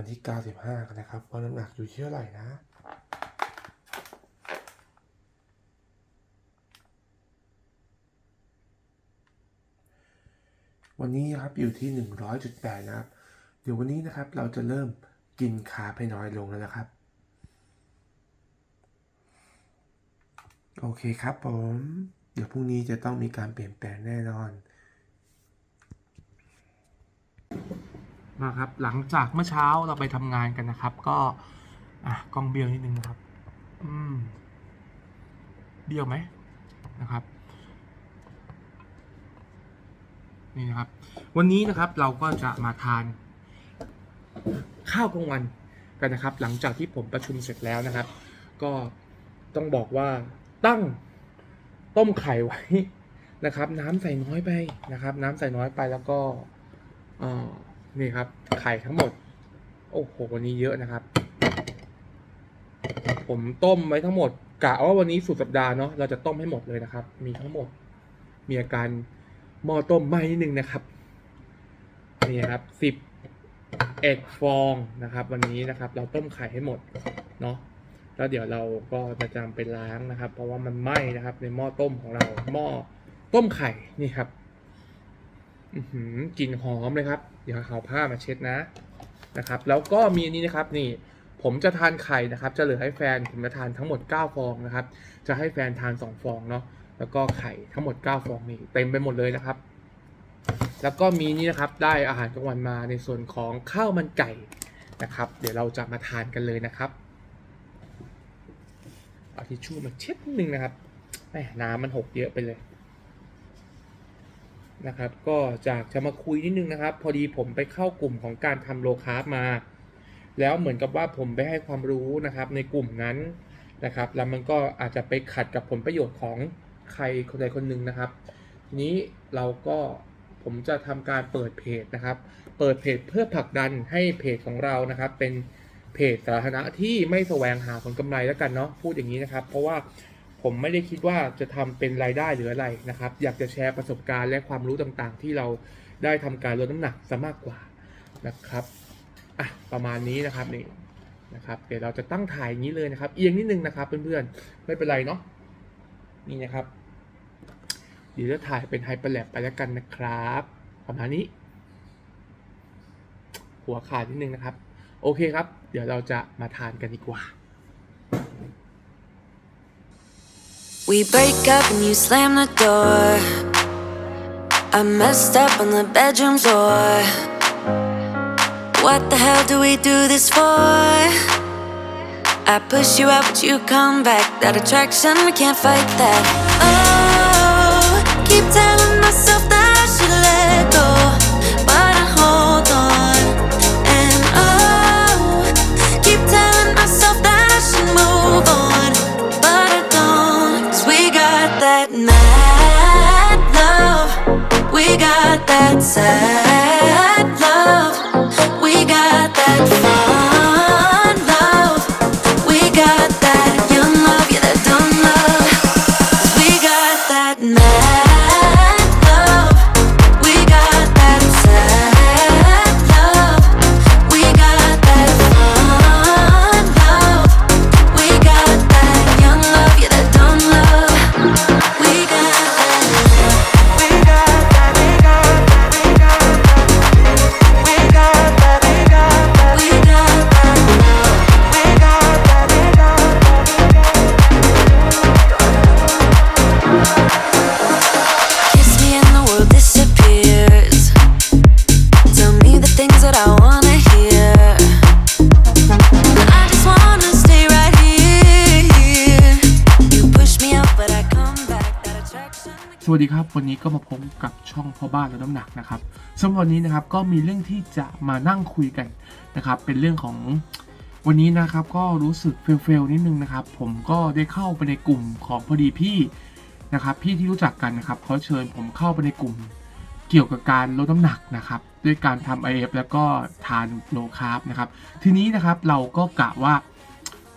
วันที่ 95 กันนะครับว่าน้ำหนักอยู่ที่เท่าไหร่นะวันนี้นะครับอยู่ที่ 100.8 นะครับ เดี๋ยววันนี้นะครับเราจะเริ่มกินคาร์บให้น้อยลงแล้วนะครับ โอเคครับผม เดี๋ยวพรุ่งนี้จะต้องมีการเปลี่ยนแปลงแน่นอน มาครับ หลังจากเมื่อเช้าเราไปทำงานกันนะครับ ก็อะกล้องเบี้ยวนิดนึงนะครับ อืมเบี้ยวไหมนะครับ นี่นะครับ วันนี้นะครับเราก็จะมาทาน ข้าวกลางวันกันนะครับ หลังจากที่ผมประชุมเสร็จแล้วนะครับ ก็ต้องบอกว่าตั้งต้มไข่ไว้นะครับ น้ำใส่น้อยไปนะครับ น้ำใส่น้อยไปแล้วก็เอ่อ นี่ครับ ไข่ทั้งหมด โอ้โห วันนี้เยอะนะครับ ผมต้มไว้ทั้งหมดกะว่าวันนี้สุดสัปดาห์เนาะเราจะต้มให้หมดเลยนะครับ มีทั้งหมด มีอาการหม้อต้มไหม้นิดนึงนะครับ นี่ครับสิบเอ็ดฟองนะครับ วันนี้นะครับ เราต้มไข่ให้หมดเนาะแล้วเดี๋ยวเราก็จะจำไปล้างนะครับ เพราะว่ามันไหม้นะครับ ในหม้อต้มของเราหม้อต้มไข่นี่ครับอืกลิ่นหอมเลยครับ ดี๋ยวเอาผ้ามาเช็ดนะนะครับ แล้วก็มีนี้นะครับนี่ผมจะทานไข่นะครับ จะเหลือให้แฟนผมจะทานทั้งหมด 9 ฟองนะครับ จะให้แฟนทาน 2 ฟองเนาะแล้วก็ไข่ทั้งหมด 9 ฟองนี่เต็มไปหมดเลยนะครับ แล้วก็มีนี่นะครับได้อาหารกลางวันมาในส่วนของข้าวมันไก่นะครับ เดี๋ยวเราจะมาทานกันเลยนะครับเอาทิชชู่มาเช็ดนิดนึงนะครับแหมน้ำมันหกเยอะไปเลย นะครับ ก็จากจะมาคุยนิดนึงนะครับ พอดีผมไปเข้ากลุ่มของการทำโลคาร์บมา แล้วเหมือนกับว่าผมไปให้ความรู้นะครับในกลุ่มนั้นนะครับ แล้วมันก็อาจจะไปขัดกับผลประโยชน์ของใครคนใดคนหนึ่งนะครับทีนี้เราก็ผมจะทำการเปิดเพจนะครับ เปิดเพจเพื่อผลักดันให้เพจของเรานะครับ เป็นเพจสาธารณะที่ไม่แสวงหาผลกำไรแล้วกันเนาะพูดอย่างนี้นะครับ เพราะว่า ผมไม่ได้คิดว่าจะทำเป็นรายได้หรืออะไรนะครับ อยากจะแชร์ประสบการณ์และความรู้ต่างๆ ที่เราได้ทำการลดน้ำหนักซะมากกว่านะครับอะประมาณนี้นะครับนี่นะครับเดี๋ยวเราจะตั้งถ่ายอย่างนี้เลยนะครับ เอียงนิดนึงนะครับเพื่อนๆไม่เป็นไรเนาะนี่นะครับ เดี๋ยวจะถ่ายเป็นไฮเปอร์แลปไปแล้วกันนะครับประมาณนี้ หัวขาดนิดนึงนะครับ โอเคครับ เดี๋ยวเราจะมาทานกันดีกว่า We break up and you slam the door. I messed up on the bedroom floor. What the hell do we do this for? I push you out, but you come back. That attraction, we can't fight that. Oh, keep telling myself myself วันนี้ก็มาพบกับช่องพ่อบ้านและน้ำหนักนะครับสำหรับวันนี้นะครับก็มีเรื่องที่จะมานั่งคุยกันนะครับ เป็นเรื่องของวันนี้นะครับก็รู้สึกเฟลๆนิดนึงนะครับ ผมก็ได้เข้าไปในกลุ่มของพอดีพี่นะครับ พี่ที่รู้จักกันนะครับเขาเชิญผมเข้าไปในกลุ่มเกี่ยวกับการลดน้ำหนักนะครับด้วยการทำ IF แล้วก็ทานโลคาร์บนะครับทีนี้นะครับเราก็กะว่า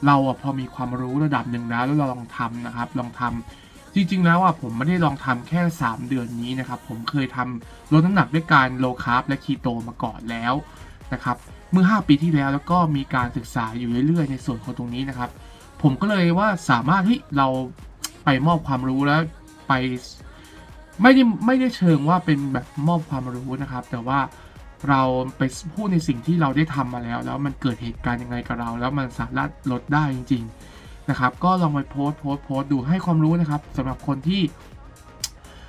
เราอะพอมีความรู้ระดับหนึ่งแล้วแล้วเราลองทำนะครับ ลองทำ จริงๆ แล้วอะผมไม่ได้ลองทำแค่ 3 เดือนนี้นะครับ ผมเคยทำลดน้ำหนักด้วยการโลคาร์บและคีโตมาก่อนแล้วนะครับเมื่อ 5 ปีที่แล้วแล้วก็มีการศึกษาอยู่เรื่อยๆ ในส่วนของตรงนี้นะครับ ผมก็เลยว่าสามารถที่เราไปมอบความรู้แล้วไปไม่ได้ไม่ได้เชิงว่าเป็นแบบมอบความรู้นะครับ แต่ว่าเราไปพูดในสิ่งที่เราได้ทำมาแล้ว แล้วมันเกิดเหตุการณ์ยังไงกับเรา แล้วมันสามารถลดได้จริง ๆ นะครับ ก็ลองไปโพสต์โพสต์โพสต์ดูให้ความรู้นะครับสำหรับคนที่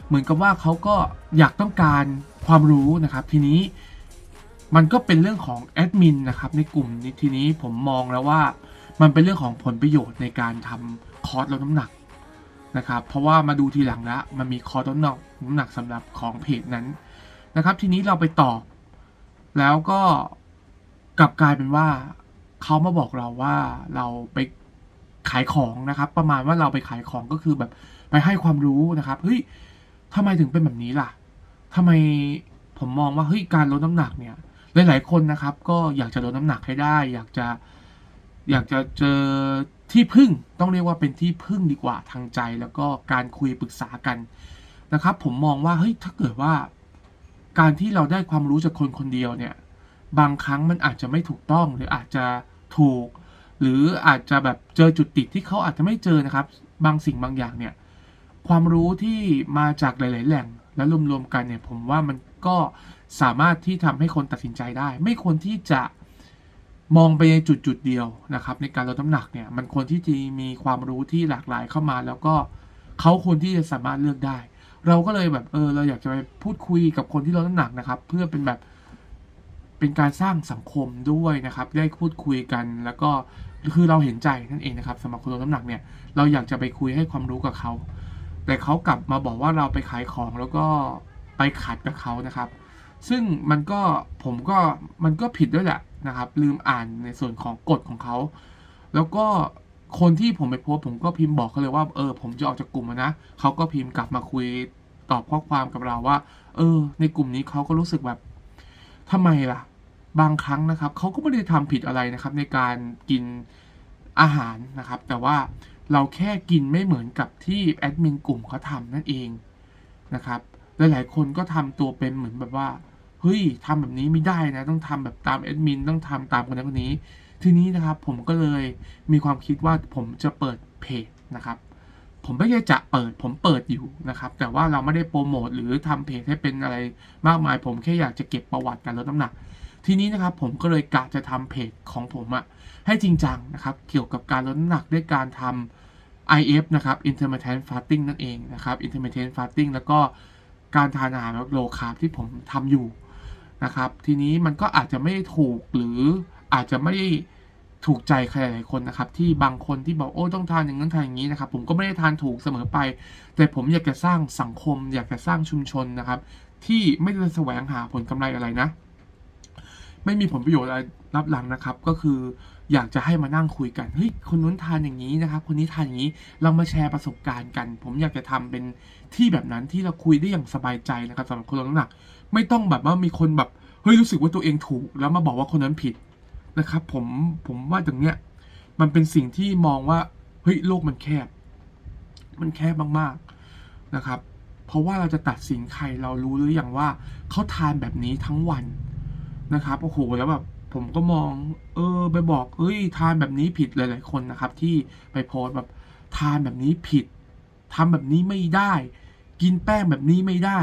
เหมือนกับว่าเขาก็อยากต้องการความรู้นะครับ ทีนี้มันก็เป็นเรื่องของแอดมินนะครับ ในกลุ่มนี้ทีนี้ผมมองแล้วว่ามันเป็นเรื่องของผลประโยชน์ในการทำคอร์สลดน้ำหนักนะครับ เพราะว่ามาดูทีหลังแล้วมันมีคอร์สลดน้ำหนักน้ำหนักสำหรับของเพจนั้นนะครับ ทีนี้เราไปตอบ แล้วก็กลับกลายเป็นว่าเขามาบอกเราว่าเราไป ขายของนะครับ ประมาณว่าเราไปขายของก็คือแบบไปให้ความรู้นะครับเฮ้ยทำไมถึงเป็นแบบนี้ล่ะทำไมผมมองว่าเฮ้ยการลดน้ำหนักเนี่ยหลายๆคนนะครับ ก็อยากจะลดน้ำหนักให้ได้ อยากจะอยากจะเจอที่พึ่งต้องเรียกว่าเป็นที่พึ่งดีกว่าทางใจ แล้วก็การคุยปรึกษากันนะครับ ผมมองว่าเฮ้ยถ้าเกิดว่า การที่เราได้ความรู้จากคนคนเดียวเนี่ย บางครั้งมันอาจจะไม่ถูกต้องหรืออาจจะถูก หรืออาจจะแบบเจอจุดติดที่เขาอาจจะไม่เจอนะครับ บางสิ่งบางอย่างเนี่ย ความรู้ที่มาจากหลาย ๆ แหล่งและรวม ๆ กันเนี่ย ผมว่ามันก็สามารถที่ทำให้คนตัดสินใจได้ ไม่ควรที่จะมองไปในจุดจุดๆเดียวนะครับ ในการลดน้ำหนักเนี่ย มันควรที่จะมีความรู้ที่หลากหลายเข้ามา แล้วก็เขาควรที่จะสามารถเลือกได้ เราก็เลยแบบเออเราอยากจะไปพูดคุยกับคนที่ลดน้ำหนักนะครับ เพื่อเป็นแบบเป็นการสร้างสังคมด้วยนะครับ ได้พูดคุยกันแล้วก็ คือเราเห็นใจนั่นเองนะครับสำหรับคนลดน้ำหนักเนี่ยเราอยากจะไปคุยให้ความรู้กับเขา แต่เขากลับมาบอกว่าเราไปขายของแล้วก็ไปขัดกับเขานะครับ ซึ่งมันก็ผมก็มันก็ผิดด้วยแหละนะครับ ลืมอ่านในส่วนของกฎของเขา แล้วก็คนที่ผมไปโพสผมก็พิมพ์บอกเขาเลยว่าเออ ผมจะออกจากกลุ่มนะเขาก็พิมพ์กลับมาคุยตอบข้อความกับเราว่า เออ ในกลุ่มนี้เขาก็รู้สึกแบบทำไมล่ะ บางครั้งนะครับเขาก็ไม่ได้ทำผิดอะไรนะครับในการกินอาหารนะครับ แต่ว่าเราแค่กินไม่เหมือนกับที่แอดมินกลุ่มเขาทำนั่นเองนะครับหลายๆคนก็ทำตัวเป็นเหมือนแบบว่าเฮ้ยทำแบบนี้ไม่ได้นะ ต้องทำแบบตามแอดมินต้องทำตามคนนั้นคนนี้ ทีนี้นะครับผมก็เลยมีความคิดว่าผมจะเปิดเพจนะครับ ผมไม่ได้จะเปิดผมเปิดอยู่นะครับ แต่ว่าเราไม่ได้โปรโมทหรือทำเพจให้เป็นอะไรมากมาย ผมแค่อยากจะเก็บประวัติการลดน้ำหนัก ทีนี้นะครับผมก็เลยกะจะทำเพจของผมอะให้จริงจังนะครับ เกี่ยวกับการลดน้ำหนักด้วยการทำ IF นะครับ intermittent fasting นั่นเองนะครับ intermittent fasting แล้วก็การทานอาหารโลคาร์บที่ผมทำอยู่นะครับ ทีนี้มันก็อาจจะไม่ถูกหรืออาจจะไม่ถูกใจใครหลายคนนะครับ ที่บางคนที่บอกโอ้ต้องทานอย่างนั้นทานอย่างนี้นะครับ ผมก็ไม่ได้ทานถูกเสมอไป แต่ผมอยากจะสร้างสังคม อยากจะสร้างชุมชนนะครับ ที่ไม่ได้แสวงหาผลกำไรอะไรนะ ไม่มีผลประโยชน์อะไรรับหลังนะครับ ก็คืออยากจะให้มานั่งคุยกันเฮ้ยคนนู้นทานอย่างนี้นะครับ คนนี้ทานอย่างนี้เรามาแชร์ประสบการณ์กัน ผมอยากจะทำเป็นที่แบบนั้นที่เราคุยได้อย่างสบายใจนะครับสำหรับคนลดน้ำหนัก ไม่ต้องแบบว่ามีคนแบบเฮ้ยรู้สึกว่าตัวเองถูก แล้วมาบอกว่าคนนั้นผิดนะครับ ผมผมว่าตรงเนี้ยมันเป็นสิ่งที่มองว่าเฮ้ยโลกมันแคบ มันแคบมากๆนะครับ เพราะว่าเราจะตัดสินใครเรารู้หรือยังว่าเขาทานแบบนี้ทั้งวัน นะครับโอ้โหแล้วแบบผมก็มอง เออ ไปบอกเอ้ยทานแบบนี้ผิดหลายๆคนนะครับ ที่ไปโพสแบบทานแบบนี้ผิดทำแบบนี้ไม่ได้ กินแป้งแบบนี้ไม่ได้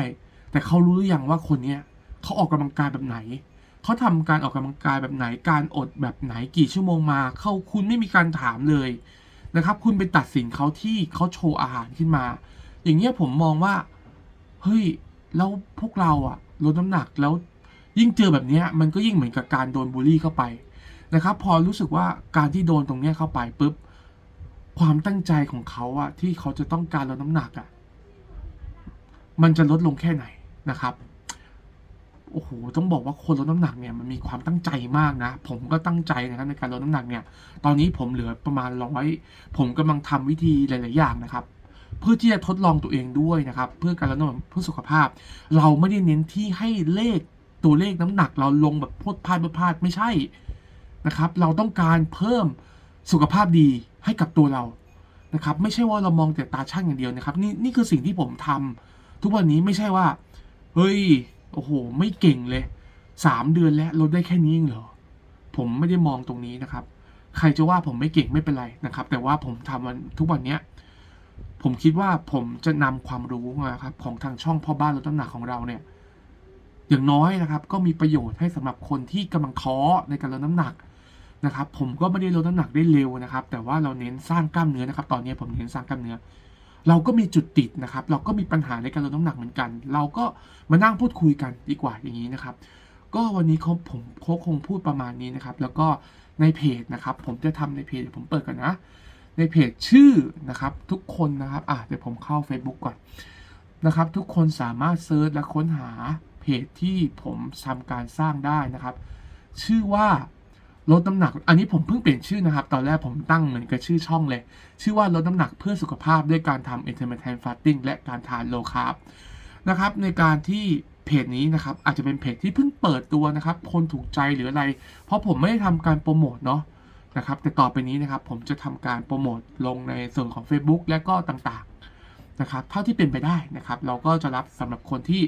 แต่เขารู้หรือยังว่าคนเนี้ยเขาออกกำลังกายแบบไหนเขาทำการออกกำลังกายแบบไหนการอดแบบไหนกี่ชั่วโมงมา เข้าคุณไม่มีการถามเลยนะครับ คุณไปตัดสินเขาที่เขาโชว์อาหารขึ้นมา อย่างเงี้ยผมมองว่า เฮ้ยแล้วพวกเราอะลดน้ำหนักแล้ว ยิ่งเจอแบบนี้มันก็ยิ่งเหมือนกับการโดนบูลลี่เข้าไปนะครับ พอรู้สึกว่าการที่โดนตรงนี้เข้าไปปุ๊บความตั้งใจของเขาอะที่เขาจะต้องการลดน้ำหนักอะมันจะลดลงแค่ไหนนะครับโอ้โหต้องบอกว่าคนลดน้ำหนักเนี่ยมันมีความตั้งใจมากนะ ผมก็ตั้งใจนะครับในการลดน้ำหนักเนี่ย ตอนนี้ผมเหลือประมาณร้อยผมกำลังทำวิธีหลาย ๆ อย่างนะครับ เพื่อที่จะทดลองตัวเองด้วยนะครับ เพื่อการลดน้ำหนักเพื่อสุขภาพ เราไม่ได้เน้นที่ให้เลข ตัวเลขน้ำหนักเราลงแบบพดพลาดพดพลาดไม่ใช่นะครับ เราต้องการเพิ่มสุขภาพดีให้กับตัวเรานะครับ ไม่ใช่ว่าเรามองแต่ตาช่างอย่างเดียวนะครับ นี่นี่คือสิ่งที่ผมทำทุกวันนี้ไม่ใช่ว่า เฮ้ยโอ้โห ไม่เก่งเลยสามเดือนแล้วลดได้แค่นี้เองเหรอผมไม่ได้มองตรงนี้นะครับ ใครจะว่าผมไม่เก่งไม่เป็นไรนะครับ แต่ว่าผมทำวันทุกวันเนี้ยผมคิดว่าผมจะนำความรู้นะครับ ของทางช่องพ่อบ้านลดน้ำหนักของเราเนี่ย อย่างน้อยนะครับ ก็มีประโยชน์ให้สำหรับคนที่กำลังท้อในการลดน้ำหนักนะครับ ผมก็ไม่ได้ลดน้ำหนักได้เร็วนะครับ แต่ว่าเราเน้นสร้างกล้ามเนื้อนะครับ ตอนนี้ผมเน้นสร้างกล้ามเนื้อ เราก็มีจุดติดนะครับ เราก็มีปัญหาในการลดน้ำหนักเหมือนกัน เราก็มานั่งพูดคุยกันดีกว่าอย่างนี้นะครับ ก็วันนี้เขาผมเขาคงพูดประมาณนี้นะครับ แล้วก็ในเพจนะครับ ผมจะทำในเพจเดี๋ยวผมเปิดกันนะ ในเพจชื่อนะครับ ทุกคนนะครับอะเดี๋ยวผมเข้า Facebook ก่อนนะครับ ทุกคนสามารถเซิร์ชและค้นหา เพจที่ผมทำการสร้างได้นะครับ ชื่อว่าลดน้ำหนัก อันนี้ผมเพิ่งเปลี่ยนชื่อนะครับ ตอนแรกผมตั้งเหมือนกับชื่อช่องเลย ชื่อว่าลดน้ำหนักเพื่อสุขภาพด้วยการทำ intermittent fasting และการทาน low carb นะครับ ในการที่เพจนี้นะครับ อาจจะเป็นเพจที่เพิ่งเปิดตัวนะครับ คนถูกใจหรืออะไร เพราะผมไม่ได้ทำการโปรโมทเนาะนะครับ แต่ต่อไปนี้นะครับ ผมจะทำการโปรโมทลงในส่วนของ Facebook และก็ต่างๆนะครับ เท่าที่เป็นไปได้นะครับ เราก็จะรับสำหรับคนที่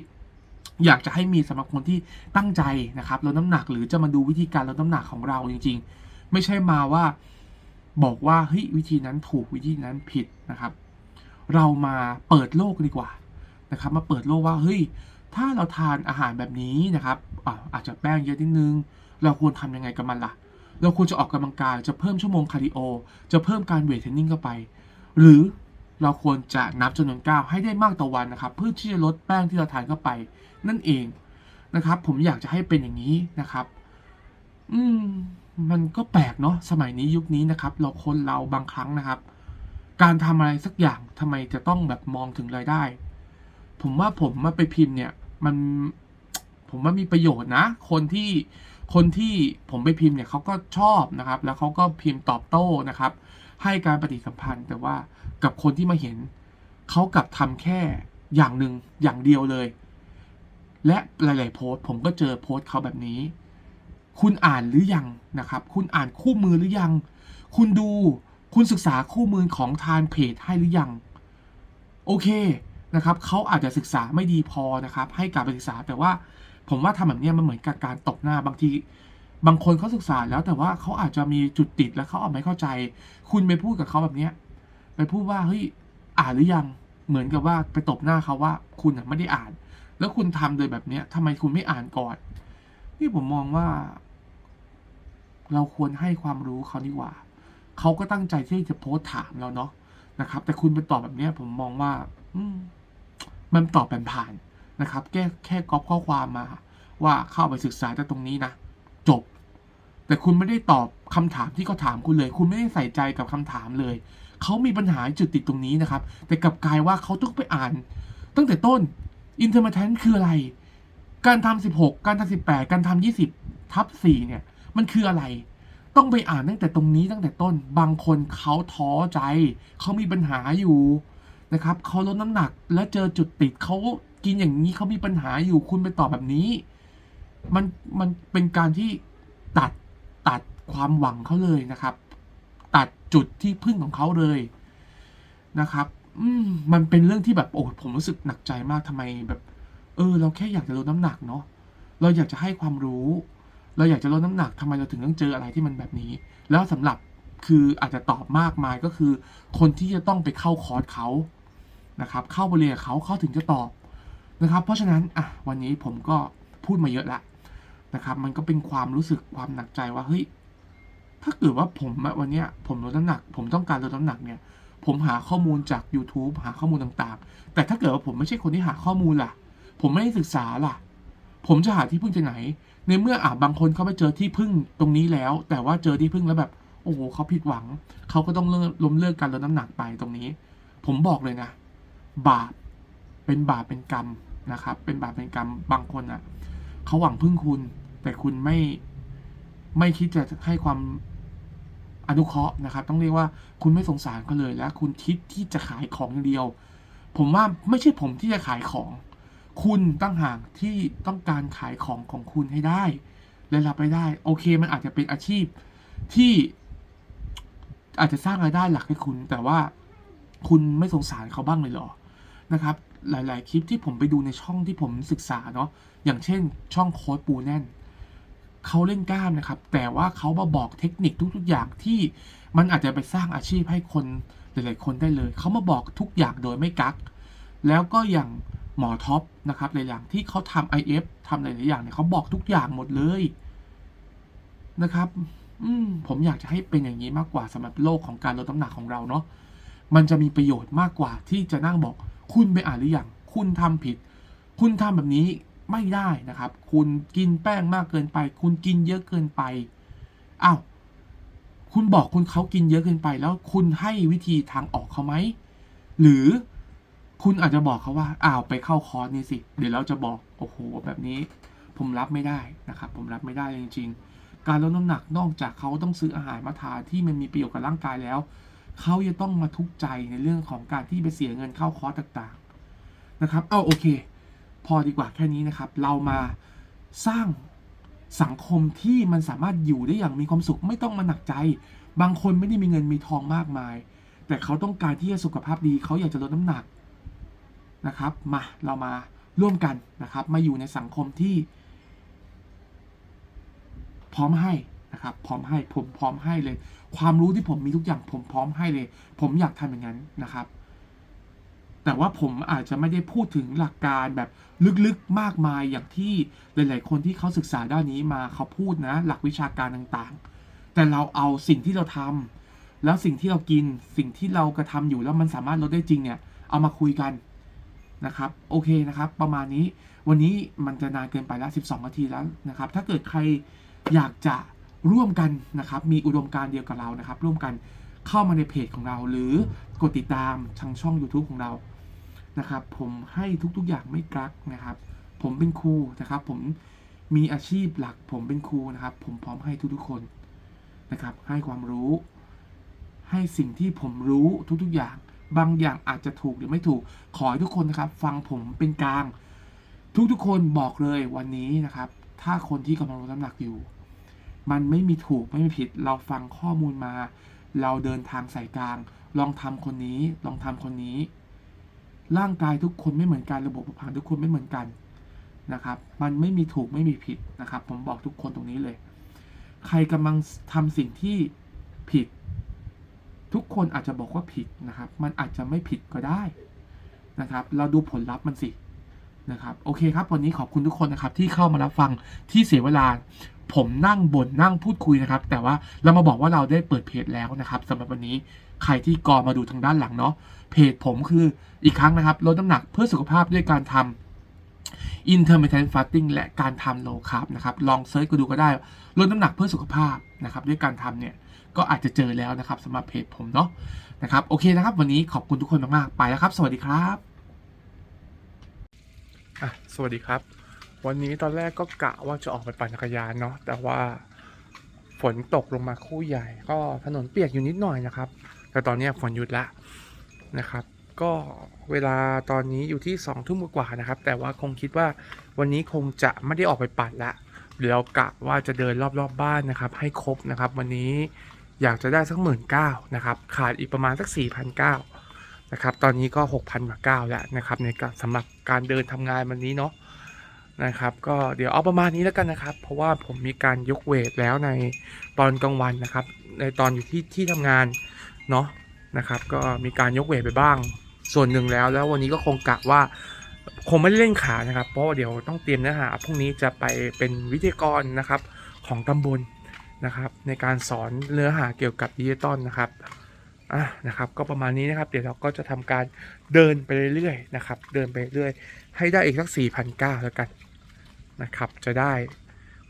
อยากจะให้มีสำหรับคนที่ตั้งใจนะครับลดน้ำหนักหรือจะมาดูวิธีการลดน้ำหนักของเราจริง ๆ ไม่ใช่มาว่าบอกว่าเฮ้ยวิธีนั้นถูกวิธีนั้นผิดนะครับ เรามาเปิดโลกดีกว่านะครับ มาเปิดโลกว่าเฮ้ยถ้าเราทานอาหารแบบนี้นะครับอ่าอาจจะแป้งเยอะนิดนึง เราควรทำยังไงกับมันล่ะ เราควรจะออกกำลังกายจะเพิ่มชั่วโมงคาร์ดิโอ จะเพิ่มการเวทเทรนนิ่งเข้าไป หรือเราควรจะนับจำนวนก้าวให้ได้มากต่อวันนะครับ เพื่อที่จะลดแป้งที่เราทานเข้าไป นั่นเองนะครับ ผมอยากจะให้เป็นอย่างนี้นะครับ อืมมันก็แปลกเนาะสมัยนี้ยุคนี้นะครับ เราคนเราบางครั้งนะครับ การทำอะไรสักอย่างทำไมจะต้องแบบมองถึงรายได้ ผมว่าผมมาไปพิมพ์เนี่ย มันผมว่ามีประโยชน์นะ คนที่คนที่ผมไปพิมพ์เนี่ยเขาก็ชอบนะครับ แล้วเขาก็พิมพ์ตอบโต้นะครับ ให้การปฏิสัมพันธ์แต่ว่ากับคนที่มาเห็นเขากลับทำแค่อย่างหนึ่งอย่างเดียวเลย และหลาย ๆ โพสต์ผมก็เจอโพสต์เขาแบบนี้ คุณอ่านหรือยังนะครับ คุณอ่านคู่มือหรือยัง คุณดูคุณศึกษาคู่มือของทานเพจให้หรือยัง โอเคนะครับเขาอาจจะศึกษาไม่ดีพอนะครับ ให้การไปศึกษาแต่ว่าผมว่าทำแบบนี้มันเหมือนกับการตบหน้าบางที บางคนเขาศึกษาแล้วแต่ว่าเขาอาจจะมีจุดติดแล้วเขาอาจไม่เข้าใจ คุณไปพูดกับเขาแบบเนี้ยไปพูดว่าเฮ้ยอ่านหรือยัง เหมือนกับว่าไปตบหน้าเขาว่า คุณไม่ได้อ่าน แล้วคุณทำโดยแบบเนี้ยทำไมคุณไม่อ่านก่อนนี่ผมมองว่า เราควรให้ความรู้เขาดีกว่า เขาก็ตั้งใจที่จะโพสถามเราเนาะนะครับ แต่คุณไปตอบแบบเนี้ย ผมมองว่า อืมันตอบแผ่านๆนะครับ แค่แค่ก๊อปข้อความมา ว่าเข้าไปศึกษาจากตรงนี้นะจบ แต่คุณไม่ได้ตอบคำถามที่เขาถามคุณเลย คุณไม่ได้ใส่ใจกับคำถามเลยเขามีปัญหาจุดติดตรงนี้นะครับ แต่กลับกลายว่าเขาต้องไปอ่าน ตั้งแต่ต้น intermittent คืออะไร การทำ16การทำ18การทำ20ทับ4เนี่ย มันคืออะไร ต้องไปอ่านตั้งแต่ตรงนี้ตั้งแต่ต้น บางคนเขาท้อใจ เขามีปัญหาอยู่นะครับเขาลดน้ำหนักแล้วเจอจุดติดเขากินอย่างนี้เขามีปัญหาอยู่คุณไปตอบแบบนี้ มันมันเป็นการที่ตัดตัดความหวังเขาเลยนะครับ ตัดจุดที่พึ่งของเขาเลยนะครับ อืมมันเป็นเรื่องที่แบบโอ้ผมรู้สึกหนักใจมากทำไมแบบ เออ เราแค่อยากจะลดน้ำหนักเนาะเราอยากจะให้ความรู้ เราอยากจะลดน้ำหนักทำไมเราถึงต้องเจออะไรที่มันแบบนี้ แล้วสำหรับคืออาจจะตอบมากมายก็คือ คนที่จะต้องไปเข้าคอร์สเขานะครับ เข้าบริเรียนกับเขาเขาถึงจะตอบนะครับ เพราะฉะนั้นอะวันนี้ผมก็พูดมาเยอะละนะครับ มันก็เป็นความรู้สึกความหนักใจว่าเฮ้ยถ้าเกิดว่าผมอะวันเนี้ยผมลดน้ำหนัก ผมต้องการลดน้ำหนักเนี่ย ผมหาข้อมูลจาก YouTube หาข้อมูลต่างๆ แต่ถ้าเกิดว่าผมไม่ใช่คนที่หาข้อมูลล่ะ ผมไม่ได้ศึกษาล่ะ ผมจะหาที่พึ่งจากไหน ในเมื่ออะบางคนเขาไปเจอที่พึ่งตรงนี้แล้ว แต่ว่าเจอที่พึ่งแล้วแบบโอ้โหเขาผิดหวัง เขาก็ต้องเลิกล้มเลิกการลดน้ำหนักไปตรงนี้ ผมบอกเลยนะ บาปเป็นบาปเป็นกรรมนะครับ เป็นบาปเป็นกรรมบางคนอะเขาหวังพึ่งคุณ แต่คุณไม่ไม่คิดจะให้ความ อนุเคราะห์นะครับ ต้องเรียกว่าคุณไม่สงสารเขาเลยและคุณคิดที่จะขายของอย่างเดียว ผมว่าไม่ใช่ผมที่จะขายของ คุณตั้งห่างที่ต้องการขายของของคุณให้ได้และรับไปได้ โอเค มันอาจจะเป็นอาชีพที่อาจจะสร้างรายได้หลักให้คุณ แต่ว่าคุณไม่สงสารเขาบ้างเลยเหรอนะครับ หลาย ๆ คลิปที่ผมไปดูในช่องที่ผมศึกษาเนาะอย่างเช่น ช่องโค้ดปูแน่น เขาเล่นกล้ามนะครับ แต่ว่าเขามาบอกเทคนิคทุกๆอย่างที่มันอาจจะไปสร้างอาชีพให้คนหลายๆคนได้เลย เขามาบอกทุกอย่างโดยไม่กัก แล้วก็อย่างหมอท็อปนะครับหลายอย่างที่เขาทำ IF ทำหลายๆอย่างเนี่ยเขาบอกทุกอย่างหมดเลยนะครับ อืผมอยากจะให้เป็นอย่างนี้มากกว่าสำหรับโลกของการลดน้ำหนักของเราเนาะ มันจะมีประโยชน์มากกว่าที่จะนั่งบอก คุณไปอ่านหรือยัง คุณทำผิด คุณทำแบบนี้ ไม่ได้นะครับ คุณกินแป้งมากเกินไป คุณกินเยอะเกินไปอ้าวคุณบอกคุณเขากินเยอะเกินไป แล้วคุณให้วิธีทางออกเขาไหมหรือคุณอาจจะบอกเขาว่าอ้าวไปเข้าคอร์สนี่สิ เดี๋ยวเราจะบอกโอ้โหแบบนี้ ผมรับไม่ได้นะครับ ผมรับไม่ได้จริง ๆ การลดน้ำหนักนอกจากเขาต้องซื้ออาหารมาทานที่มันมีประโยชน์กับร่างกายแล้วเขายังต้องมาทุกข์ใจในเรื่องของการที่ไปเสียเงินเข้าคอร์สต่าง ๆ นะครับ เอาโอเค พอดีกว่าแค่นี้นะครับ เรามาสร้างสังคมที่มันสามารถอยู่ได้อย่างมีความสุขไม่ต้องมาหนักใจ บางคนไม่ได้มีเงินมีทองมากมาย แต่เขาต้องการที่จะสุขภาพดีเขาอยากจะลดน้ำหนักนะครับ มาเรามาร่วมกันนะครับ มาอยู่ในสังคมที่ พร้อมให้นะครับ พร้อมให้ผมพร้อมให้เลย ความรู้ที่ผมมีทุกอย่างผมพร้อมให้เลย ผมอยากทำอย่างนั้นนะครับ แต่ว่าผมอาจจะไม่ได้พูดถึงหลักการแบบลึกๆมากมายอย่างที่หลาย ๆ คนที่เขาศึกษาด้านนี้มาเขาพูดนะ หลักวิชาการต่างๆ แต่เราเอาสิ่งที่เราทำแล้วสิ่งที่เรากินสิ่งที่เรากระทำอยู่แล้วมันสามารถลดได้จริงเนี่ย เอามาคุยกันนะครับโอเคนะครับ ประมาณนี้วันนี้มันจะนานเกินไปแล้ว12 นาทีแล้วนะครับ ถ้าเกิดใครอยากจะร่วมกันนะครับ มีอุดมการณ์เดียวกับเรานะครับ ร่วมกันเข้ามาในเพจของเรา หรือกดติดตามทางช่อง YouTube ของเรา นะครับ ผมให้ทุกๆอย่างไม่กักนะครับ ผมเป็นครูนะครับ ผมมีอาชีพหลัก ผมเป็นครูนะครับ ผมพร้อมให้ทุกๆคนนะครับ ให้ความรู้ ให้สิ่งที่ผมรู้ทุกๆอย่าง บางอย่างอาจจะถูกหรือไม่ถูก ขอให้ทุกคนนะครับ ฟังผมเป็นกลาง ทุกๆคนบอกเลยวันนี้นะครับ ถ้าคนที่กำลังลดน้ำหนักอยู่ มันไม่มีถูกไม่มีผิด เราฟังข้อมูลมา เราเดินทางสายกลาง ลองทำคนนี้ ลองทำคนนี้ ร่างกายทุกคนไม่เหมือนกันระบบประพันธ์ทุกคนไม่เหมือนกันนะครับ มันไม่มีถูกไม่มีผิดนะครับ ผมบอกทุกคนตรงนี้เลย ใครกำลังทำสิ่งที่ผิด ทุกคนอาจจะบอกว่าผิดนะครับ มันอาจจะไม่ผิดก็ได้นะครับ เราดูผลลัพธ์มันสินะครับ โอเคครับ วันนี้ขอบคุณทุกคนนะครับ ที่เข้ามารับฟังที่เสียเวลา ผมนั่งบนนั่งพูดคุยนะครับ แต่ว่าเรามาบอกว่าเราได้เปิดเพจแล้วนะครับสำหรับวันนี้ ใครที่กอมาดูทางด้านหลังเนาะเพจผมคืออีกครั้งนะครับลดน้ำหนักเพื่อสุขภาพด้วยการทำ intermittent fasting และการทำ low carb นะครับ ลองเซิร์ชก็ดูก็ได้ ลดน้ำหนักเพื่อสุขภาพนะครับด้วยการทำเนี่ย ก็อาจจะเจอแล้วนะครับสำหรับเพจผมเนาะนะครับ โอเคนะครับ วันนี้ขอบคุณทุกคนมาก ๆ ไปแล้วครับ สวัสดีครับอะสวัสดีครับ วันนี้ตอนแรกก็กะว่าจะออกไปปั่นจักรยานเนาะแต่ว่าฝนตกลงมาคู่ใหญ่ ก็ถนนเปียกอยู่นิดหน่อยนะครับ แต่ตอนนี้ฝนหยุดละนะครับ ก็เวลาตอนนี้อยู่ที่สองทุ่มกว่านะครับ แต่ว่าคงคิดว่าวันนี้คงจะไม่ได้ออกไปปั่นละเดี๋ยวกะว่าจะเดินรอบๆบบ้านนะครับ ให้ครบนะครับ วันนี้อยากจะได้สักหมื่นเก้านะครับ ขาดอีกประมาณสักสี่พันเก้านะครับตอนนี้ก็6,000กว่าเก้าแล้วนะครับในการสำหรับการเดินทำงานวันนี้เนาะนะครับก็เดี๋ยวเอาประมาณนี้แล้วกันนะครับ เพราะว่าผมมีการยกเวทแล้วในตอนกลางวันนะครับ ในตอนอยู่ที่ที่ทำงาน เนาะนะครับ ก็มีการยกเวทไปบ้างส่วนหนึ่งแล้ว แล้ววันนี้ก็คงกะว่าคงไม่ได้เล่นขานะครับ เพราะว่าเดี๋ยวต้องเตรียมเนื้อหาพรุ่งนี้จะไปเป็นวิทยากรนะครับของตำบลนะครับ ในการสอนเนื้อหาเกี่ยวกับดิจิตอลนะครับอะนะครับ ก็ประมาณนี้นะครับ เดี๋ยวเราก็จะทำการเดินไปเรื่อยๆนะครับ เดินไปเรื่อยให้ได้อีกสัก4 0 0 9แล้วกันนะครับ จะได้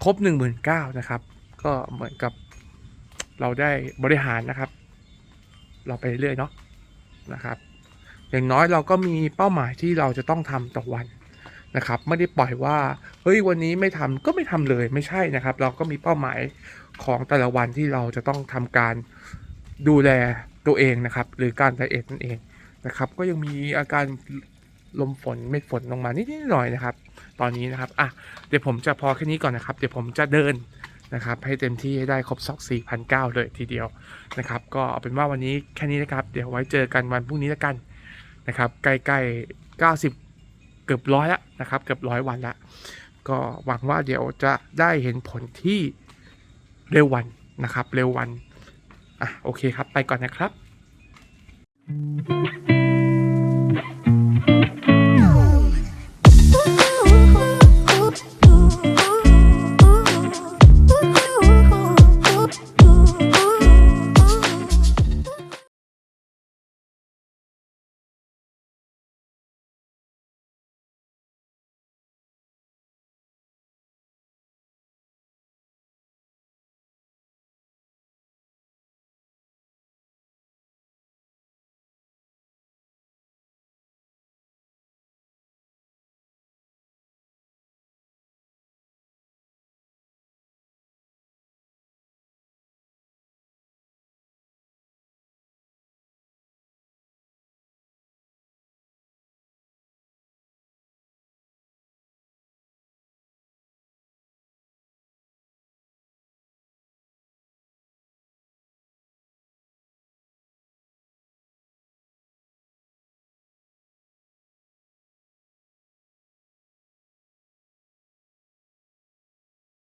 ครบ 1 9 0 0 0นะครับ ก็เหมือนกับเราได้บริหารนะครับ เราไปเรื่อยเนาะนะครับ อย่างน้อยเราก็มีเป้าหมายที่เราจะต้องทำต่อวันนะครับ ไม่ได้ปล่อยว่าเฮ้ยวันนี้ไม่ทำก็ไม่ทำเลยไม่ใช่นะครับ เราก็มีเป้าหมายของแต่ละวันที่เราจะต้องทำการดูแลตัวเองนะครับ หรือการไดเอทนั่นเองนะครับ ก็ยังมีอาการลมฝนเม็ดฝนลงมานิดๆหน่อยนะครับ ตอนนี้นะครับอะเดี๋ยวผมจะพอแค่นี้ก่อนนะครับ เดี๋ยวผมจะเดิน นะครับให้เต็มที่ให้ได้ครบสัก4,009เลยทีเดียวนะครับก็เอาเป็นว่าวันนี้แค่นี้นะครับ เดี๋ยวไว้เจอกันวันพรุ่งนี้แล้วกันนะครับใกล้ๆ90 เกือบร้อยละนะครับเกือบร้อยวันละก็หวังว่าเดี๋ยวจะได้เห็นผลที่เร็ววันนะครับ เร็ววันอะโอเคครับไปก่อนนะครับ